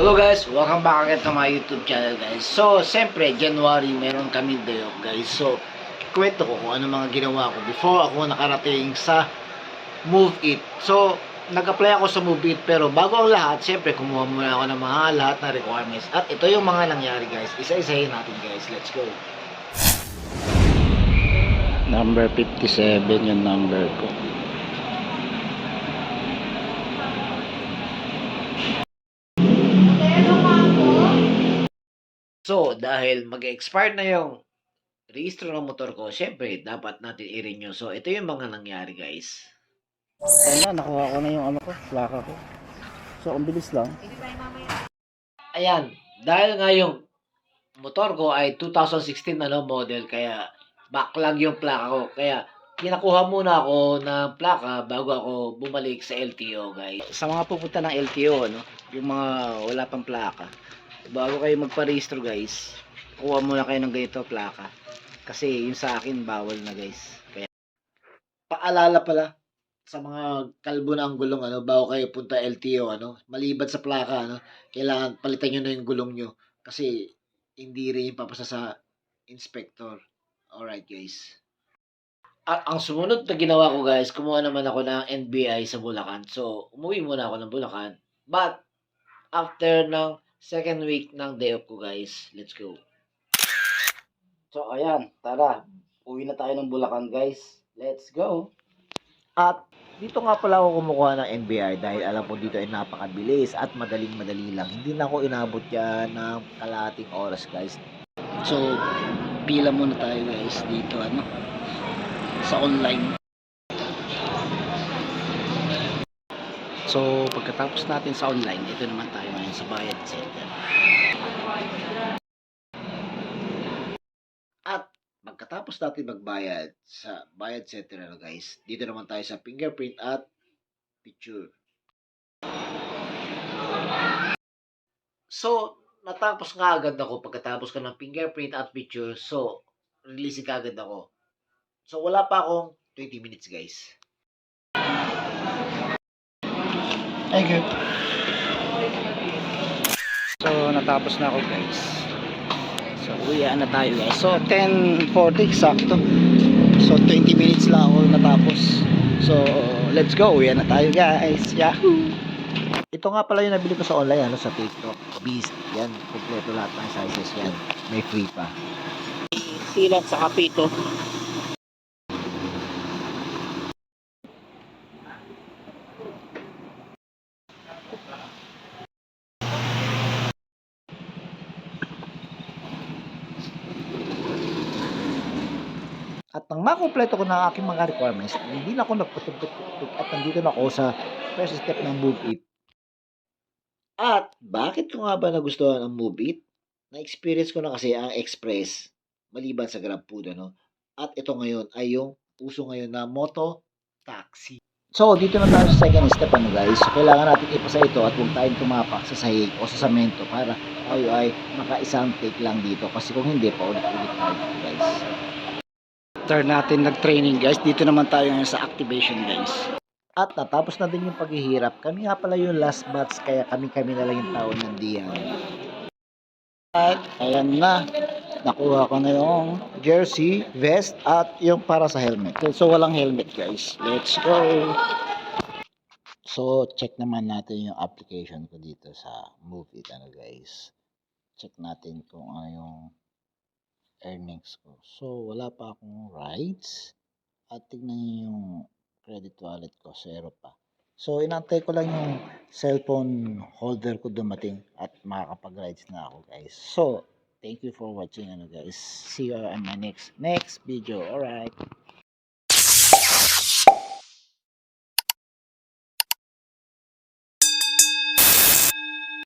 welcome back again to my YouTube channel guys. So, siyempre, January, meron kami day off guys. So, kwento ko kung ano mga ginawa ko before ako nakarating sa Move It. So, nag-apply ako sa Move It pero bago ang lahat, siyempre, kumuha muna ako ng mga lahat na requirements. At ito yung mga nangyari guys. Isa-isahin natin guys. Let's go. Number 57 yung number ko. So, dahil mag-expire na yung registro ng motor ko, siyempre, dapat natin i-renew. So, ito yung mga nangyari guys. Ayun na, nakuha ko na yung ano ko, plaka ko. So, ang bilis lang. Ayan, dahil nga yung motor ko ay 2016 ano model kaya backlog yung plaka ko. Kaya kinakuha muna ako ng plaka bago ako bumalik sa LTO, guys. Sa mga pupunta ng LTO, ano, yung mga wala pang plaka, bago kayo magpa-registro guys, kuha muna kayo ng ganito plaka. Kasi yung sa akin, bawal na guys. Kaya, Paalala pala sa mga kalbo na ang gulong ano bago kayo punta LTO ano maliban sa plaka ano kailangan palitan niyo na yung gulong nyo kasi hindi rin yung papasa sa inspector alright guys At ang sumunod na ginawa ko guys kumuha naman ako ng NBI sa Bulacan so umuwi muna ako ng Bulacan but after ng second week ng day off ko guys let's go so ayan, tara. Uwi na tayo ng Bulacan guys. Let's go. At dito nga pala ako kumukuha ng NBI dahil alam ko dito ay napakabilis at madaling madali lang. Hindi na ako inabot yan ng kalahating oras guys. So, pila muna tayo guys dito ano sa online. So, pagkatapos natin sa online, ito naman tayo ngayon sa Bayad Center. At pagkatapos natin magbayad sa bayad center ano guys, dito naman tayo sa fingerprint at picture. So, natapos nga agad ako pagkatapos ko ng fingerprint at picture. So, releasing ka agad ako. So, wala pa akong 20 minutes guys. Thank you. So, natapos na ako guys. So, uwian na tayo guys. So, 10.40 sakto. So, 20 minutes lang ako natapos. So, let's go. Uwian na tayo guys. Yahoo! Ito nga pala yung nabili ko sa online, ano, sa TikTok. Beast. Yan, kompleto lahat ng sizes yan. May free pa. Silat sa kapito. At nang makumpleto ko na ang aking mga requirements, hindi na ako nagpatugtog at nandito na ako sa first step ng Move It. At bakit ko nga ba nagustuhan ang Move It? Na-experience ko na kasi ang Express maliban sa Grab Food, ano? At ito ngayon ay yung uso ngayon na Moto Taxi. So, dito na tayo sa second step, ano guys. Kailangan natin ipasa ito at huwag tayong tumapak sa sahig o sa samento para tayo ay maka-isang take lang dito. Kasi kung hindi, paulit-ulit tayo, guys. After natin nag-training guys, dito naman tayo ngayon sa activation guys. At natapos na din yung paghihirap. Kami nga pala yung last batch, kaya kami-kami na lang yung tao ng diyan. At ayan na. Nakuha ko na yung jersey, vest, at yung para sa helmet. So walang helmet guys. Let's go! So check naman natin yung application ko dito sa Move It ano guys. Check natin kung ano yung earnings ko. So wala pa akong rides. At tignan nyo yung credit wallet ko, zero pa. So, inantay ko lang yung cellphone holder ko dumating at makakapag-rides na ako, guys. So, thank you for watching, ano guys. See you on my next, next video. Alright.